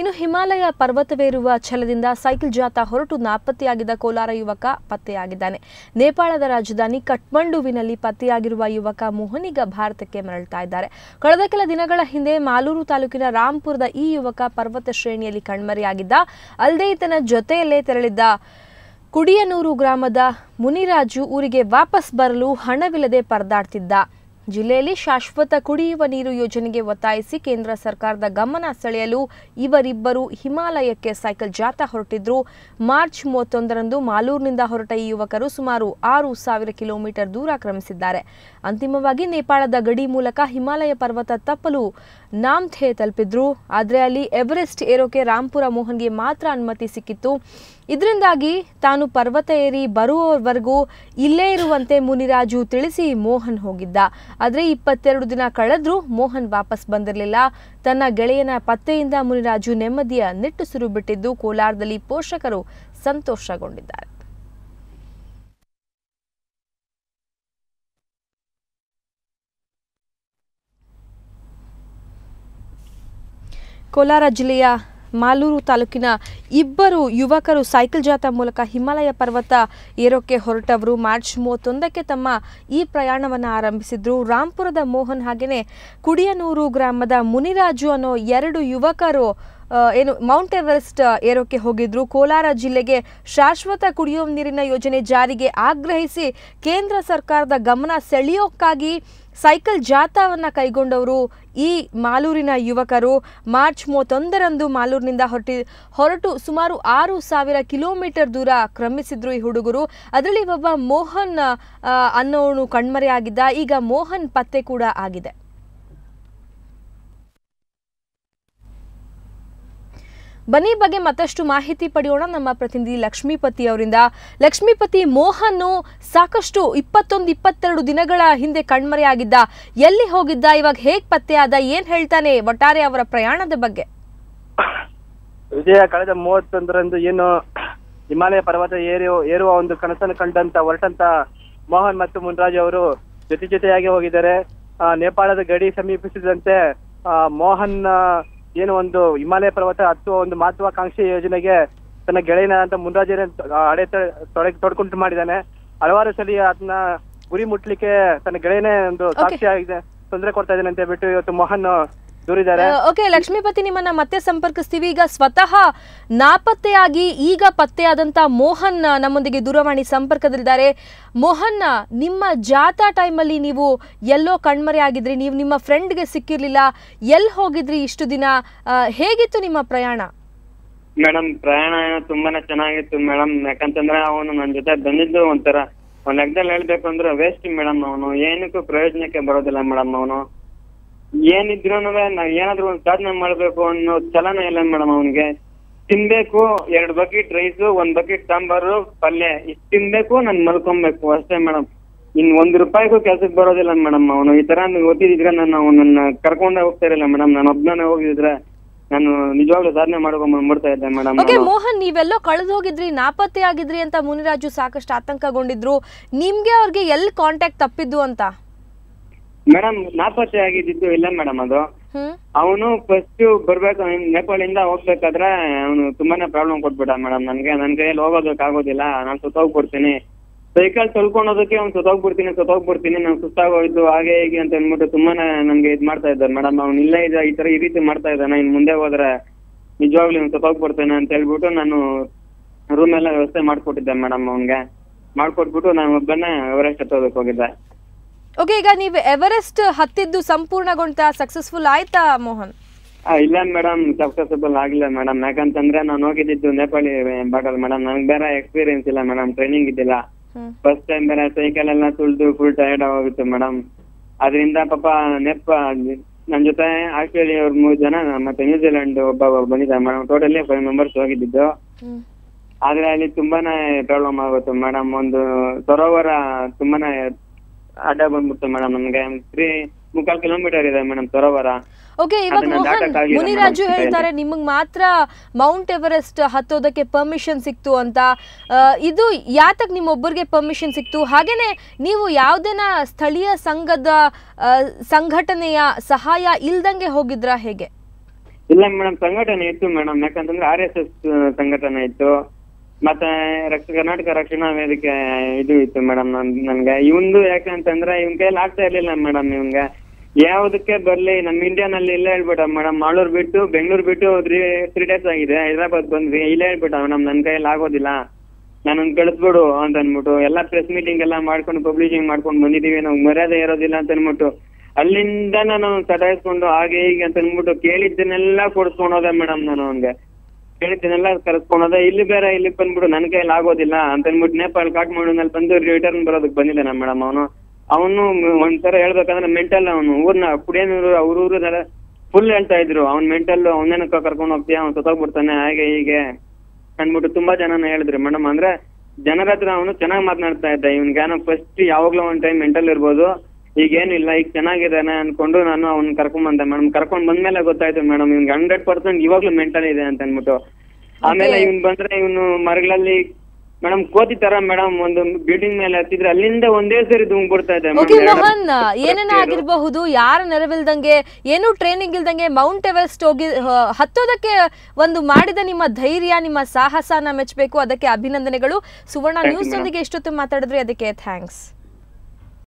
ಇನ್ನು ಹಿಮಾಲಯ ಪರ್ವತವೇರುವ ಛಲದಿಂದ ಸೈಕಲ್ ಜಾಥಾ ಹೊರಟು ನಾಪತ್ತೆಯಾಗಿದ್ದ ಕೋಲಾರ ಯುವಕ ಪತ್ತೆಯಾಗಿದ್ದಾನೆ. ನೇಪಾಳದ ರಾಜಧಾನಿ ಕಠ್ಮಂಡುವಿನಲ್ಲಿ ಪತ್ತೆಯಾಗಿರುವ ಯುವಕ ಮೋಹನಿಗ ಭಾರತಕ್ಕೆ ಮರಳುತ್ತಾ ಇದ್ದಾರೆ. ಕಳೆದ ಕೆಲ ದಿನಗಳ ಹಿಂದೆ ಮಾಲೂರು ತಾಲೂಕಿನ ರಾಂಪುರದ ಈ ಯುವಕ ಪರ್ವತ ಶ್ರೇಣಿಯಲ್ಲಿ ಕಣ್ಮರೆಯಾಗಿದ್ದ. ಅಲ್ಲದೆ ಈತನ ಜೊತೆಯಲ್ಲೇ ತೆರಳಿದ್ದ ಕುಡಿಯನೂರು ಗ್ರಾಮದ ಮುನಿರಾಜು ಊರಿಗೆ ವಾಪಸ್ ಬರಲು ಹಣವಿಲ್ಲದೆ ಪರದಾಡ್ತಿದ್ದ. ಜಿಲ್ಲೆಯಲ್ಲಿ ಶಾಶ್ವತ ಕುಡಿಯುವ ನೀರು ಯೋಜನೆಗೆ ಒತ್ತಾಯಿಸಿ ಕೇಂದ್ರ ಸರ್ಕಾರದ ಗಮನ ಸೆಳೆಯಲು ಇವರಿಬ್ಬರು ಹಿಮಾಲಯಕ್ಕೆ ಸೈಕಲ್ ಜಾಥಾ ಹೊರಟಿದ್ರು. ಮಾರ್ಚ್ ಮೂವತ್ತೊಂದರಂದು ಮಾಲೂರಿನಿಂದ ಹೊರಟ ಈ ಯುವಕರು ಸುಮಾರು ಆರು ಸಾವಿರ ಕಿಲೋಮೀಟರ್ ದೂರ ಕ್ರಮಿಸಿದ್ದಾರೆ. ಅಂತಿಮವಾಗಿ ನೇಪಾಳದ ಗಡಿ ಮೂಲಕ ಹಿಮಾಲಯ ಪರ್ವತ ತಪ್ಪಲು ನಾಮ್ಥೆ ತಲುಪಿದ್ರು. ಆದರೆ ಅಲ್ಲಿ ಎವರೆಸ್ಟ್ ಏರೋಕೆ ರಾಂಪುರ ಮೋಹನ್ಗೆ ಮಾತ್ರ ಅನುಮತಿ ಸಿಕ್ಕಿತ್ತು. ಇದರಿಂದಾಗಿ ತಾನು ಪರ್ವತ ಏರಿ ಬರುವವರೆಗೂ ಇಲ್ಲೇ ಇರುವಂತೆ ಮುನಿರಾಜು ತಿಳಿಸಿ ಮೋಹನ್ ಹೋಗಿದ್ದ. ಆದರೆ ಇಪ್ಪತ್ತೆರಡು ದಿನ ಕಳೆದ್ರೂ ಮೋಹನ್ ವಾಪಸ್ ಬಂದಿರಲಿಲ್ಲ. ತನ್ನ ಗೆಳೆಯನ ಪತ್ತೆಯಿಂದ ಮುನಿರಾಜು ನೆಮ್ಮದಿಯ ನಿಟ್ಟುಸಿರು ಬಿಟ್ಟಿದ್ದು ಕೋಲಾರದಲ್ಲಿ ಪೋಷಕರು ಸಂತೋಷಗೊಂಡಿದ್ದಾರೆ. ಕೋಲಾರ ಜಿಲ್ಲೆಯ ಮಾಲೂರು ತಾಲೂಕಿನ ಇಬ್ಬರು ಯುವಕರು ಸೈಕಲ್ ಜಾಥಾ ಮೂಲಕ ಹಿಮಾಲಯ ಪರ್ವತ ಏರೋಕ್ಕೆ ಹೊರಟವರು. ಮಾರ್ಚ್ ಮೂವತ್ತೊಂದಕ್ಕೆ ತಮ್ಮ ಈ ಪ್ರಯಾಣವನ್ನು ಆರಂಭಿಸಿದ್ರು. ರಾಂಪುರದ ಮೋಹನ್ ಹಾಗೆಯೇ ಕುಡಿಯನೂರು ಗ್ರಾಮದ ಮುನಿರಾಜು ಅನ್ನೋ ಎರಡು ಯುವಕರು ಏನು ಮೌಂಟ್ ಎವರೆಸ್ಟ್ ಏರೋಕೆ ಹೋಗಿದ್ರು. ಕೋಲಾರ ಜಿಲ್ಲೆಗೆ ಶಾಶ್ವತ ಕುಡಿಯುವ ನೀರಿನ ಯೋಜನೆ ಜಾರಿಗೆ ಆಗ್ರಹಿಸಿ ಕೇಂದ್ರ ಸರ್ಕಾರದ ಗಮನ ಸೆಳೆಯೋಕ್ಕಾಗಿ ಸೈಕಲ್ ಜಾಥಾವನ್ನು ಕೈಗೊಂಡವರು ಈ ಮಾಲೂರಿನ ಯುವಕರು. ಮಾರ್ಚ್ ಮೂವತ್ತೊಂದರಂದು ಮಾಲೂರಿನಿಂದ ಹೊರಟಿ ಹೊರಟು ಸುಮಾರು ಆರು ಸಾವಿರ ಕಿಲೋಮೀಟರ್ ದೂರ ಕ್ರಮಿಸಿದ್ರು ಈ ಹುಡುಗರು. ಅದರಲ್ಲಿ ಒಬ್ಬ ಮೋಹನ್ ಅನ್ನೋನು ಕಣ್ಮರೆಯಾಗಿದ್ದ. ಈಗ ಮೋಹನ್ ಪತ್ತೆ ಕೂಡ ಆಗಿದೆ. ಬನ್ನಿ ಬಗ್ಗೆ ಮತ್ತಷ್ಟು ಮಾಹಿತಿ ಪಡೆಯೋಣ. ನಮ್ಮ ಪ್ರತಿನಿಧಿ ಲಕ್ಷ್ಮೀಪತಿ ಅವರಿಂದ. ಲಕ್ಷ್ಮೀಪತಿ, ಮೋಹನ್ ಸಾಕಷ್ಟು ಇಪ್ಪತ್ತೊಂದು, ಇಪ್ಪತ್ತೆರಡು ದಿನಗಳ ಹಿಂದೆ ಕಣ್ಮರೆಯಾಗಿದ್ದ. ಎಲ್ಲಿ ಹೋಗಿದ್ದ? ಇವಾಗ ಹೇಗ್ ಪತ್ತೆಯಾದ ಏನ್ ಹೇಳ್ತಾನೆ ಒಟ್ಟಾರೆ ಅವರ ಪ್ರಯಾಣದ ಬಗ್ಗೆ? ವಿಜಯ, ಕಳೆದ ಮೂವತ್ತೊಂದರಂದು ಏನು ಹಿಮಾಲಯ ಪರ್ವತ ಏರಿ ಏರುವ ಒಂದು ಕನಸನ್ನು ಕಂಡಂತ ಹೊರಟಂತ ಮೋಹನ್ ಮತ್ತು ಮುನ್ರಾಜ್ ಅವರು ಜೊತೆ ಜೊತೆಯಾಗಿ ಹೋಗಿದ್ದಾರೆ. ನೇಪಾಳದ ಗಡಿ ಸಮೀಪಿಸಿದಂತೆ ಮೋಹನ್ ಏನು ಒಂದು ಹಿಮಾಲಯ ಪರ್ವತ ಹತ್ತು ಒಂದು ಮಹತ್ವಾಕಾಂಕ್ಷಿ ಯೋಜನೆಗೆ ತನ್ನ ಗೆಳೆಯನ ಅಂತ ಮುನ್ರಾಜನ ಅಡೆ ತೊಡಗಿ ತೊಡ್ಕೊಂಡು ಮಾಡಿದ್ದಾನೆ. ಹಲವಾರು ಸಲ ಅದನ್ನ ಗುರಿ ಮುಟ್ಲಿಕ್ಕೆ ತನ್ನ ಗೆಳೆಯನೇ ಒಂದು ಸಾಕ್ಷಿ ಆಗಿದೆ ತೊಂದರೆ ಕೊಡ್ತಾ ಇದ್ದಾನೆ ಅಂತ ಹೇಳ್ಬಿಟ್ಟು ಇವತ್ತು ಮೋಹನ್ ದೂರಿದ್ದಾರೆ? ಓಕೆ ಲಕ್ಷ್ಮೀಪತಿ ನಿಮ್ಮನ್ನ ಮತ್ತೆ ಸಂಪರ್ಕಿಸ್ತೀವಿ. ಈಗ ಸ್ವತಃ ನಾಪತ್ತೆಯಾಗಿ ಈಗ ಪತ್ತೆಯಾದಂತ ಮೋಹನ್ ನಮ್ಮೊಂದಿಗೆ ದೂರವಾಣಿ ಸಂಪರ್ಕದಲ್ಲಿದ್ದಾರೆ. ಮೋಹನ್ ನಿಮ್ಮ ಜಾಥಾ ಟೈಮಲ್ಲಿ ನೀವು ಎಲ್ಲೋ ಕಣ್ಮರೆ ಆಗಿದ್ರಿ. ನೀವು ನಿಮ್ಮ ಫ್ರೆಂಡ್ಗೆ ಸಿಕ್ಕಿರ್ಲಿಲ್ಲ. ಎಲ್ಲಿ ಹೋಗಿದ್ರಿ ಇಷ್ಟು ದಿನ? ಹೇಗಿತ್ತು ನಿಮ್ಮ ಪ್ರಯಾಣ? ಮೇಡಮ್ ಪ್ರಯಾಣ ತುಂಬಾನೇ ಚೆನ್ನಾಗಿತ್ತು ಮೇಡಮ್. ಯಾಕಂತಂದ್ರೆ ಅವನು ನನ್ನ ಜೊತೆ ಬಂದಿದ್ದು ಒಂಥರ ಒಂದ್ ಲೆಕ್ಕದಲ್ಲಿ ಹೇಳ್ಬೇಕು ಅಂದ್ರೆ ವೇಸ್ಟ್ ಮೇಡಮ್ ಅವನು. ಏನಕ್ಕೂ ಪ್ರಯೋಜನಕ್ಕೆ ಬರೋದಿಲ್ಲ ಮೇಡಮ್ ಅವನು. ಏನಿದ್ರು ನಾವ್ ಏನಾದ್ರು ಒಂದ್ ಸಾಧನೆ ಮಾಡ್ಬೇಕು ಅನ್ನೋ ಚಲನ ಇಲ್ಲ ಮೇಡಮ್ ಅವನ್ಗೆ. ತಿನ್ಬೇಕು ಎರಡ್ ಬಕೆಟ್ ರೈಸ್ ಒಂದ್ ಬಕೆಟ್ ಸಾಂಬಾರು ಪಲ್ಯ ಇಷ್ಟ್ ತಿನ್ಬೇಕು ನಾನ್ ಮಲ್ಕೊಬೇಕು ಅಷ್ಟೇ ಮೇಡಮ್. ಇನ್ ಒಂದ್ ರೂಪಾಯಿಗೂ ಕೆಲ್ಸಕ್ ಬರೋದಿಲ್ಲ ಮೇಡಮ್ ಅವನು. ಈ ತರ ಗೊತ್ತಿದ್ರೆ ನಾನು ಅವನನ್ನ ಕರ್ಕೊಂಡೇ ಹೋಗ್ತಾ ಇರಲಿಲ್ಲ ಮೇಡಮ್. ನಾನು ಒಬ್ಬನೇ ಹೋಗಿದ್ರೆ ನಾನು ನಿಜವಾಗ್ಲೂ ಸಾಧನೆ ಮಾಡ್ಕೊಂಡ್ ಇದ್ದೆ ಮೇಡಮ್ ಓಕೆ ಮೋಹನ್ ನೀವೆಲ್ಲೋ ಕಳೆದು ಹೋಗಿದ್ರಿ ನಾಪತ್ತೆ ಆಗಿದ್ರಿ ಅಂತ ಮುನಿರಾಜು ಸಾಕಷ್ಟು ಆತಂಕಗೊಂಡಿದ್ರು. ನಿಮ್ಗೆ ಅವ್ರಿಗೆ ಎಲ್ಲಿ ಕಾಂಟ್ಯಾಕ್ಟ್ ತಪ್ಪಿದ್ದು ಅಂತ? ಮೇಡಮ್ ನಾಪತ್ತೆ ಆಗಿದ್ದು ಇಲ್ಲ ಮೇಡಮ್ ಅದು. ಅವನು ಫಸ್ಟ್ ಬರ್ಬೇಕು ನೇಪಾಳಿಂದ ಹೋಗ್ಬೇಕಾದ್ರೆ ಅವನು ತುಂಬಾನೇ ಪ್ರಾಬ್ಲಮ್ ಕೊಟ್ಬಿಟ್ಟ ಮೇಡಮ್ ನನ್ಗೆ ನನ್ ಕೈಯಲ್ಲಿ ಹೋಗೋದಕ್ಕೆ ಆಗೋದಿಲ್ಲ. ನಾನು ಸುತ್ತೋಗ್ಬಿಡ್ತೀನಿ ಸೈಕಲ್ ತೊಳ್ಕೊಳೋದಕ್ಕೆ ಅವ್ನು ಸುತ್ತೋಗ್ಬಿಡ್ತೀನಿ ಸುತ್ತೋಗ್ಬಿಡ್ತೀನಿ ನಾನು ಸುಸ್ತಾಗೋಯ್ತು ಹಾಗೆ ಹೀಗೆ ಅಂತ ಅಂದ್ಬಿಟ್ಟು ತುಂಬಾನೇ ನನ್ಗೆ ಇದ್ ಮಾಡ್ತಾ ಇದ್ದಾರೆ ಮೇಡಮ್ ಅವ್ನು ಇಲ್ಲೇ ಇದೆ ಈ ತರ ಈ ರೀತಿ ಮಾಡ್ತಾ ಇದ್ದಾನೆ. ಇನ್ ಮುಂದೆ ಹೋದ್ರೆ ನಿಜವಾಗ್ಲೂ ಇವ್ನು ಸುತ್ತೋಗ್ಬಿಡ್ತೇನೆ ಅಂತ ಹೇಳ್ಬಿಟ್ಟು ನಾನು ರೂಮ್ ಎಲ್ಲ ವ್ಯವಸ್ಥೆ ಮಾಡ್ಕೊಟ್ಟಿದ್ದೆ ಮೇಡಮ್ ಅವ್ನ್ಗೆ. ಮಾಡ್ಕೊಟ್ಬಿಟ್ಟು ನಾನು ಒಬ್ಬನೇ ಅವರೇ ಹತ್ತೋದಕ್ಕೆ ಹೋಗಿದ್ದೆ. ಓಕೆ ಈಗ ನೀವು ಎವರೆಸ್ಟ್ ಹತ್ತಿದ್ದು ಸಂಪೂರ್ಣಗೊಂಡ ಸಕ್ಸಸ್ಫುಲ್ ಆಯ್ತಾ ಮೋಹನ್? ಇಲ್ಲ ಮೇಡಮ್ ಸಕ್ಸಸ್ಫುಲ್ ಆಗಿಲ್ಲ ಮೇಡಮ್ ಯಾಕಂತಂದ್ರೆ ನಾನು ಹೋಗಿದ್ದಿದ್ದು ನೇಪಾಳಿ ಬಾಟಲ್ ಮೇಡಮ್ ನನ್ಗೆ ಬೇರೆ ಎಕ್ಸ್ಪೀರಿಯನ್ಸ್ ಇಲ್ಲ ಮೇಡಮ್ ಟ್ರೈನಿಂಗ್ ಇದ್ದಿಲ್ಲ. ಫಸ್ಟ್ ಟೈಮ್ ಬೇರೆ ಸೈಕಲ್ ಎಲ್ಲ ತುಳಿದು ಫುಲ್ ಟೈರ್ಡ್ ಆಗೋಗಿತ್ತು ಮೇಡಮ್ ಅದರಿಂದ ಪಾಪ ನೆಪ ನನ್ನ ಜೊತೆ ಆಸ್ಟ್ರೇಲಿಯಾ ಅವ್ರ ಮೂರು ಜನ ಮತ್ತೆ ನ್ಯೂಜಿಲೆಂಡ್ ಒಬ್ಬ ಬಂದಿದ್ದ ಮೇಡಮ್ ಟೋಟಲಿ ಫೈವ್ ಮೆಂಬರ್ಸ್ ಹೋಗಿದ್ದಿದ್ದು. ಆದ್ರೆ ಅಲ್ಲಿ ತುಂಬಾನೇ ಪ್ರಾಬ್ಲಮ್ ಆಗುತ್ತೆ ಮೇಡಮ್ ಒಂದು ಸರೋವರ ತುಂಬಾನೇ ಅಡ್ಡ ಬಂದ್ಬಿಡ್ತು ಮೇಡಮ್ ನಮ್ಗೆ. ತ್ರೀ ಮುಕ್ಕಾಲ್ ಕಿಲೋಮೀಟರ್ ಇದೆ ಮೇಡಮ್ ಸರೋವರ. ಓಕೆ ಇವಾಗ ಮೋಹನ್ ಮುನಿರಾಜು ಹೇಳ್ತಾರೆ ನಿಮಗ್ ಮಾತ್ರ ಮೌಂಟ್ ಎವರೆಸ್ಟ್ ಹತ್ತೋದಕ್ಕೆ ಪರ್ಮಿಷನ್ ಸಿಕ್ತು ಅಂತ. ಇದು ಯಾತಕ್ ನಿಮ್ಮೊಬ್ಬರಿಗೆ ಪರ್ಮಿಷನ್ ಸಿಕ್ತು? ಹಾಗೇನೆ ನೀವು ಯಾವ್ದೇನ ಸ್ಥಳೀಯ ಸಂಘದ ಸಂಘಟನೆಯ ಸಹಾಯ ಇಲ್ದಂಗೆ ಹೋಗಿದ್ರಾ ಹೇಗೆ? ಇಲ್ಲ ಮೇಡಮ್ ಸಂಘಟನೆ ಇತ್ತು ಮೇಡಮ್ ಯಾಕಂತಂದ್ರೆ ಆರ್ ಎಸ್ ಎಸ್ ಸಂಘಟನೆ ಇತ್ತು. ಮತ್ತೆ ರಕ್ಷ, ಕರ್ನಾಟಕ ರಕ್ಷಣಾ ವೇದಿಕೆ ಇದು ಇತ್ತು ಮೇಡಮ್ ನನ್, ನನ್ಗೆ. ಇವಂದು ಯಾಕಂತಂದ್ರೆ ಇವನ್ ಕೈಯಲ್ಲಿ ಆಗ್ತಾ ಇರ್ಲಿಲ್ಲ ಮೇಡಮ್ ಇವಂಗೆ ಯಾವ್ದಕ್ಕೆ ಬರ್ಲಿ, ನಮ್ ಇಂಡಿಯಾನಲ್ಲಿ ಇಲ್ಲೇ ಹೇಳ್ಬಿಟ್ಟ ಮೇಡಮ್ ಮಾಳೂರ್ ಬಿಟ್ಟು, ಬೆಂಗಳೂರು ಬಿಟ್ಟು ತ್ರೀ ತ್ರೀ ಡೇಸ್ ಆಗಿದೆ. ಹೈದರಾಬಾದ್ ಬಂದ್ವಿ. ಇಲ್ಲೇ ಹೇಳ್ಬಿಟ್ಟ ಮೇಡಮ್ ನನ್ ಕೈಯಲ್ಲಿ ಆಗೋದಿಲ್ಲ. ನಾನು ಕಳಿಸ್ಬಿಡು ಅಂತ ಅನ್ಬಿಟ್ಟು ಎಲ್ಲಾ ಪ್ರೆಸ್ ಮೀಟಿಂಗ್ ಎಲ್ಲಾ ಮಾಡ್ಕೊಂಡು ಪಬ್ಲಿಷಿಂಗ್ ಮಾಡ್ಕೊಂಡು ಬಂದಿದೀವಿ. ನಾವು ಮರ್ಯಾದೆ ಇರೋದಿಲ್ಲ ಅಂತ ಅನ್ಬಿಟ್ಟು ಅಲ್ಲಿಂದ ನಾನು ಸಟಾಯಿಸ್ಕೊಂಡು ಹಾಗೆ ಹೀಗೆ ಅಂತ ಅನ್ಬಿಟ್ಟು ಕೇಳಿದ್ದನ್ನೆಲ್ಲ ಕೊಡಿಸ್ಕೊಂಡು ಹೋದೆ ಮೇಡಮ್ ನಾನು ಅವ್ನ್ಗೆ. ಕೇಳಿದ್ದನ್ನೆಲ್ಲ ಕರೆಸ್ಕೊಂಡು ಹೋದೆ ಇಲ್ಲಿ ಬೇರೆ, ಇಲ್ಲಿ ಬಂದ್ಬಿಟ್ಟು ನನ್ ಕೈಯಲ್ಲಿ ಆಗೋದಿಲ್ಲ ಅಂತ ಅನ್ಬಿಟ್ಟು ನೇಪಾಳ ಕಾಠ್ಮಂಡುನಲ್ಲಿ ಬಂದು ರಿಟರ್ನ್ ಬರೋದಕ್ಕೆ ಬಂದಿದ್ದಾನೆ ಮೇಡಮ್ ಅವನು. ಅವನು ಒಂದ್ಸರ ಹೇಳ್ಬೇಕಂದ್ರೆ ಮೆಂಟಲ್ ಅವನು. ಊರ್ನ ಕುಡಿಯನೂರು, ಅವ್ರ ಊರನ್ನೆಲ್ಲ ಫುಲ್ ಹೇಳ್ತಾ ಇದ್ರು. ಅವ್ನ್ ಮೆಂಟಲ್ ಅವನೇನ ಕರ್ಕೊಂಡು ಹೋಗ್ತೀಯ, ಅವ್ನು ಸತ್ತೋಗ್ಬಿಡ್ತಾನೆ, ಹಾಗೆ, ಹೀಗೆ ಅಂದ್ಬಿಟ್ಟು ತುಂಬಾ ಜನನ ಹೇಳಿದ್ರು ಮೇಡಮ್. ಅಂದ್ರೆ ಜನರ ಹತ್ರ ಅವನು ಚೆನ್ನಾಗಿ ಮಾತನಾಡ್ತಾ ಇದ್ದ. ಇವ್ನ್ಗೇನೋ ಫಸ್ಟ್ ಯಾವಾಗ್ಲೂ ಒಂದ್ ಟೈಮ್ ಮೆಂಟಲ್ ಇರ್ಬೋದು. ಈಗ ಇಲ್ಲ ಈಗ ಚೆನ್ನಾಗಿದ್ದಾನೆ ಅನ್ಕೊಂಡು ನಾನು ಅವ್ನ ಕರ್ಕೊಂಡ್ ಬಂದೆ. ಮೇಡಮ್ ಕರ್ಕೊಂಡ್ ಬಂದ್ಮೇಲೆ ಗೊತ್ತಾಯ್ತು ಮೇಡಮ್ ಇವ್ನ್ಗೆ ಹಂಡ್ರೆಡ್ ಪರ್ಸೆಂಟ್ ಇವಾಗ್ಲೂ ಮೆಂಟಲ್ ಇದೆ ಅಂತ ಅನ್ಬಿಟ್ಟು ಆಮೇಲೆ ಇವ್ನ್ ಬಂದ್ರೆ ಇವನು ಮರಗಳಲ್ಲಿ ಮೇಡಮ್ ಕೋತಿ ತರ ಮೇಡಮ್ ಒಂದು ಬಿಲ್ಡಿಂಗ್ ಮೇಲೆ ಹತ್ತಿದ್ರೆ ಅಲ್ಲಿಂದ ಒಂದೇ ಸರಿ ದುಂಗ್ ಬಿಡ್ತಾ ಇದೆ ಓಕೆ ಮೋಹನ್ ಏನೇನ ಆಗಿರಬಹುದು ಯಾರ ನೆರವಿಲ್ದಂಗೆ ಏನು ಟ್ರೈನಿಂಗ್ ಇಲ್ದಂಗೆ ಮೌಂಟ್ ಎವರೆಸ್ಟ್ ಹೋಗಿ ಹತ್ತೋದಕ್ಕೆ ಒಂದು ಮಾಡಿದ ನಿಮ್ಮ ಧೈರ್ಯ ನಿಮ್ಮ ಸಾಹಸನ ಮೆಚ್ಚಬೇಕು ಅದಕ್ಕೆ ಅಭಿನಂದನೆಗಳು. ಸುವರ್ಣ ನ್ಯೂಸ್ ಒಂದಿಗೆ ಇಷ್ಟೊತ್ತು ಮಾತಾಡಿದ್ರೆ. ಅದಕ್ಕೆ ಥ್ಯಾಂಕ್ಸ್